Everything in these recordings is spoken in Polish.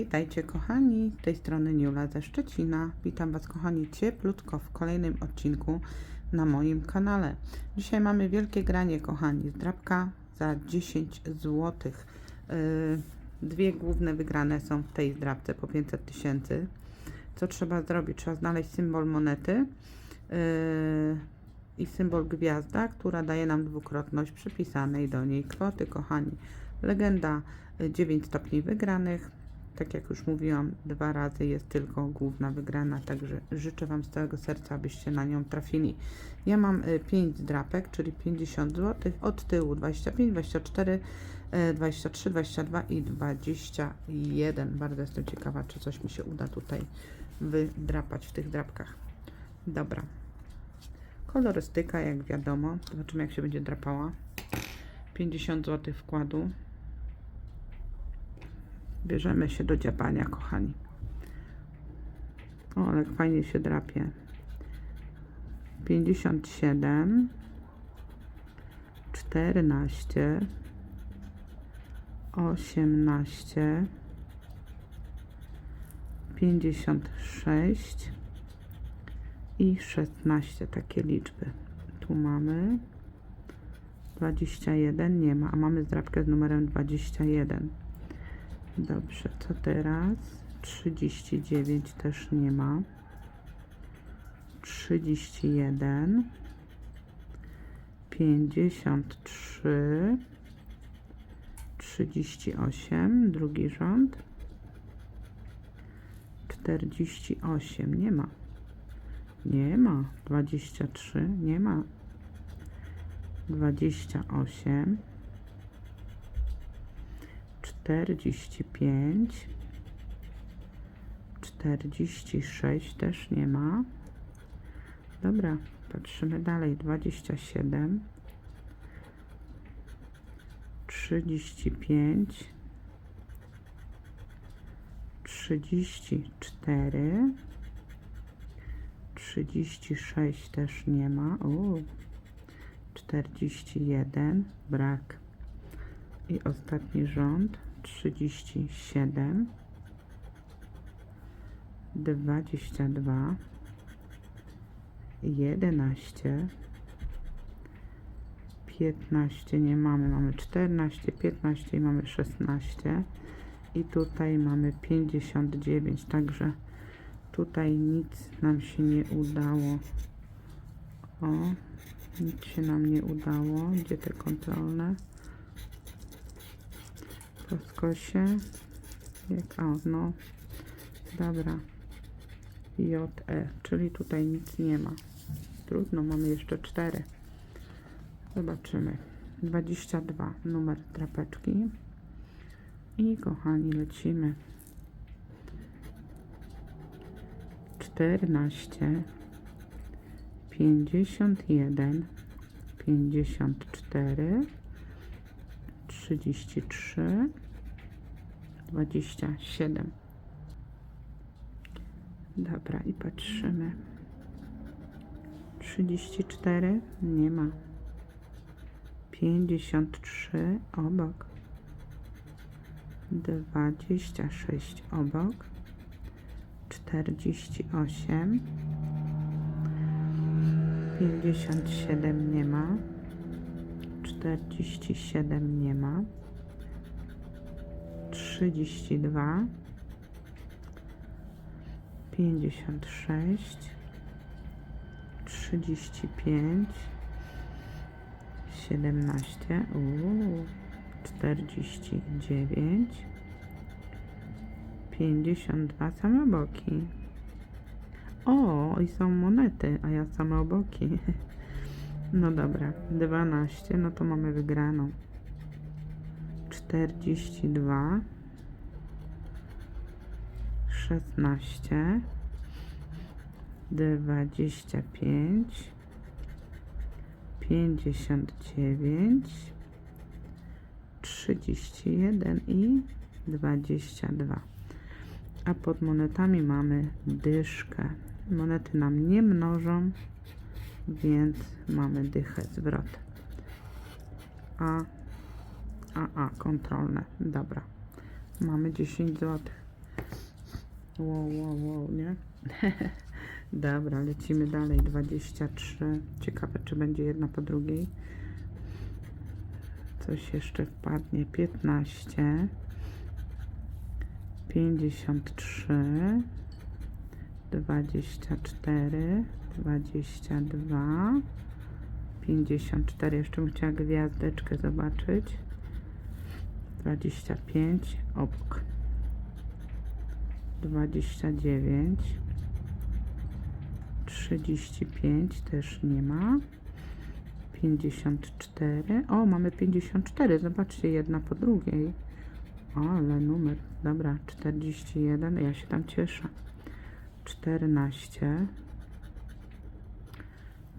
Witajcie kochani, z tej strony Niula ze Szczecina. Witam Was kochani cieplutko w kolejnym odcinku na moim kanale. Dzisiaj mamy wielkie granie kochani, zdrabka za 10 zł. Dwie główne wygrane są w tej zdrabce po 500 tysięcy. Co trzeba zrobić? Trzeba znaleźć symbol monety yy, i symbol gwiazda, która daje nam dwukrotność przypisanej do niej kwoty kochani. Legenda 9 stopni wygranych. Tak jak już mówiłam, dwa razy jest tylko główna wygrana, także życzę Wam z całego serca, abyście na nią trafili. Ja mam 5 drapek, czyli 50 zł, od tyłu 25, 24, e, 23, 22 i 21. Bardzo jestem ciekawa, czy coś mi się uda tutaj wydrapać w tych drapkach. Dobra. Kolorystyka, jak wiadomo. Zobaczymy, jak się będzie drapała. 50 zł wkładu. Bierzemy się do dziabania, kochani. O, ale fajnie się drapie. 57 14 18 56 i 16 takie liczby. Tu mamy 21 nie ma, a mamy zdrabkę z numerem 21. Dobrze, co teraz? 39 też nie ma. 31 53 38 drugi rząd. 48 nie ma. Nie ma. 23 nie ma. 28 45 46 też nie ma. Dobra patrzymy dalej. 27 35 34 36 też nie ma. O 41 brak. I ostatni rząd 37 22 11 15 nie mamy, mamy 14, 15 i mamy 16 i tutaj mamy 59, także tutaj nic nam się nie udało. O, nic się nam nie udało. Gdzie te kontrolne? Po skosie. Jak, o, no. Dobra. JE, czyli tutaj nic nie ma. Trudno, mamy jeszcze 4. Zobaczymy. 22 numer trapeczki. I kochani, lecimy. 14 51 54 33 27 Dobra i patrzymy. 34 nie ma. 53 obok. 26 obok. 48 57 nie ma 47 nie ma. 32 56 35 17 uuu, 49 52 same boki. O i są monety a ja same oboki no dobra 12 no to mamy wygraną. 42 16 25 59 31 i 22 a pod monetami mamy dyszkę. Monety nam nie mnożą więc mamy dychę zwrot a a a kontrolne dobra mamy 10 zł Wow, wow, wow, nie? Dobra, lecimy dalej. 23. Ciekawe, czy będzie jedna po drugiej. Coś jeszcze wpadnie. 15. 53. 24. 22. 54. Jeszcze bym chciała gwiazdeczkę zobaczyć. 25 obok. 29 35 też nie ma 54 o mamy 54 zobaczcie jedna po drugiej ale numer dobra 41 ja się tam cieszę 14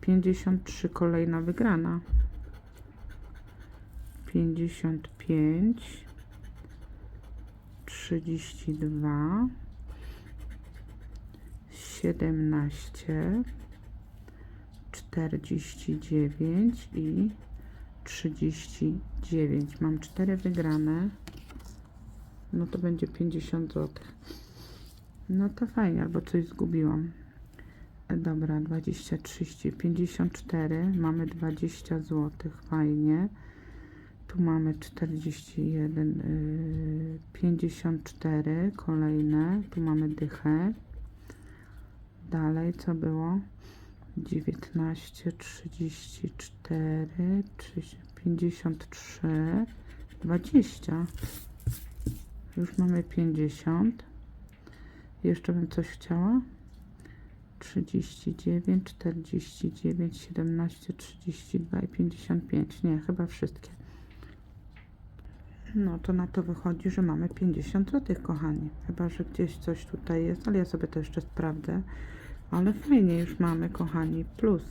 53, kolejna wygrana. 55, 32, 17, 49 i 39. Mam cztery wygrane. No to będzie 50 zł. No to fajnie, albo coś zgubiłam. Dobra, 20, 30, 54. Mamy 20 zł. Fajnie. Tu mamy 41, y, 54. Kolejne. Tu mamy dychę. Dalej, co było? 19, 34, 30, 53, 20. Już mamy 50. Jeszcze bym coś chciała. 39, 49, 17, 32 i 55. Nie, chyba wszystkie. No to na to wychodzi, że mamy 50 zł, kochani. Chyba, że gdzieś coś tutaj jest, ale ja sobie to jeszcze sprawdzę. Ale fajnie już mamy, kochani, plus.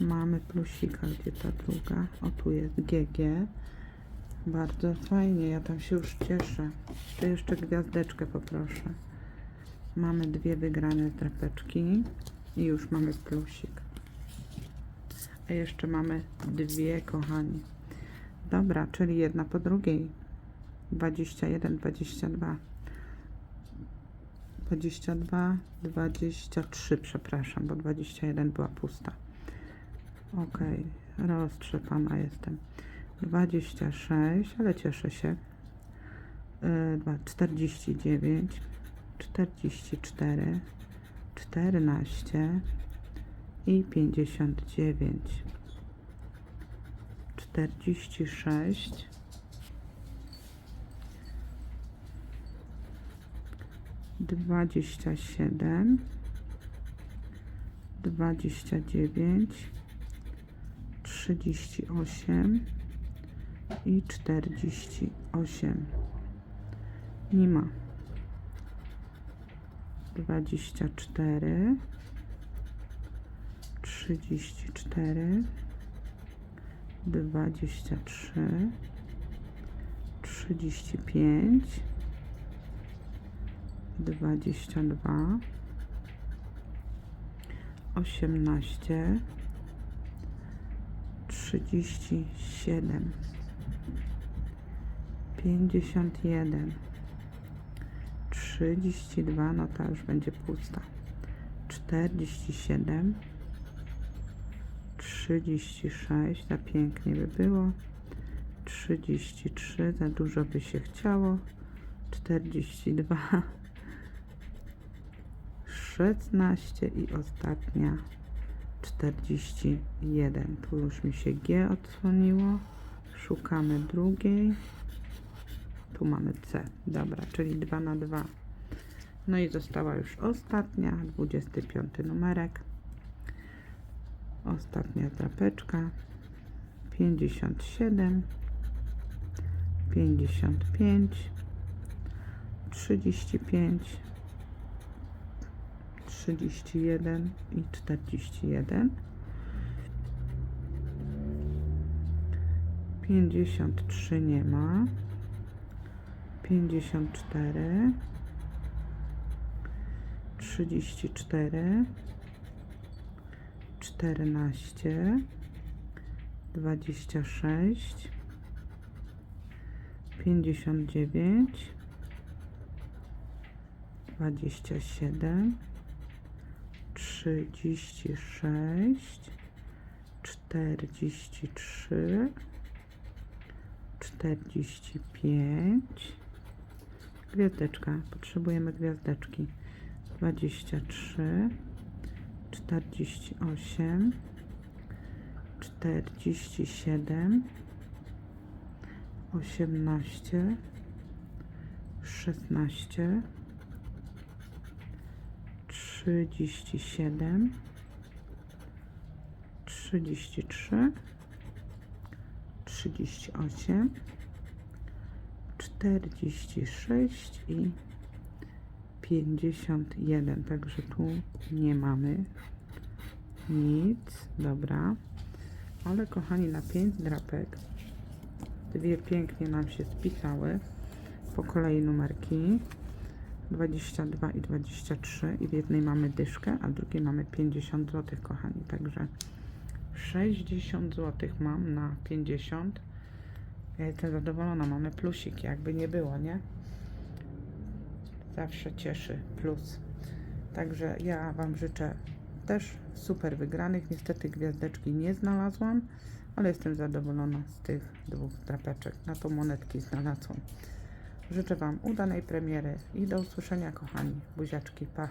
Mamy plusika, gdzie ta druga? O, tu jest GG. Bardzo fajnie, ja tam się już cieszę. To jeszcze gwiazdeczkę poproszę. Mamy dwie wygrane drapeczki i już mamy plusik. A jeszcze mamy dwie, kochani. Dobra, czyli jedna po drugiej. 21, 22. 22, 23, przepraszam, bo 21 była pusta. Ok, roztrzepana jestem. 26, ale cieszę się. Yy, dwa- 49, 44, 14 i 59. 46 dwadzieścia siedem, dwadzieścia dziewięć, trzydzieści osiem i czterdzieści osiem. Nie ma. Dwadzieścia cztery, trzydzieści cztery, dwadzieścia trzy, trzydzieści pięć. 22 18 37 51 32 no ta już będzie pusta 47 36 za pięknie by było 33 za dużo by się chciało 42 16 i ostatnia 41. Tu już mi się G odsłoniło. Szukamy drugiej. Tu mamy C. Dobra, czyli 2 na 2. No i została już ostatnia, 25 numerek. Ostatnia drapeczka. 57 55 35 31 i 41. 53 nie ma. 54 34 14 26 59 27 36 43 45 Gwiazdeczka. Potrzebujemy gwiazdeczki. 23 48 47 18 16 37 33 38 46 i 51. Także tu nie mamy nic. Dobra. Ale kochani, na 5 drapek dwie pięknie nam się spisały. Po kolei numerki 22 i 23 i w jednej mamy dyszkę, a w drugiej mamy 50 zł, kochani. Także 60 zł mam na 50. Ja jestem zadowolona, mamy plusik, jakby nie było, nie? Zawsze cieszy plus. Także ja Wam życzę też super wygranych. Niestety gwiazdeczki nie znalazłam, ale jestem zadowolona z tych dwóch drapeczek. Na to monetki znalazłam. Życzę Wam udanej premiery i do usłyszenia, kochani. Buziaczki, pa!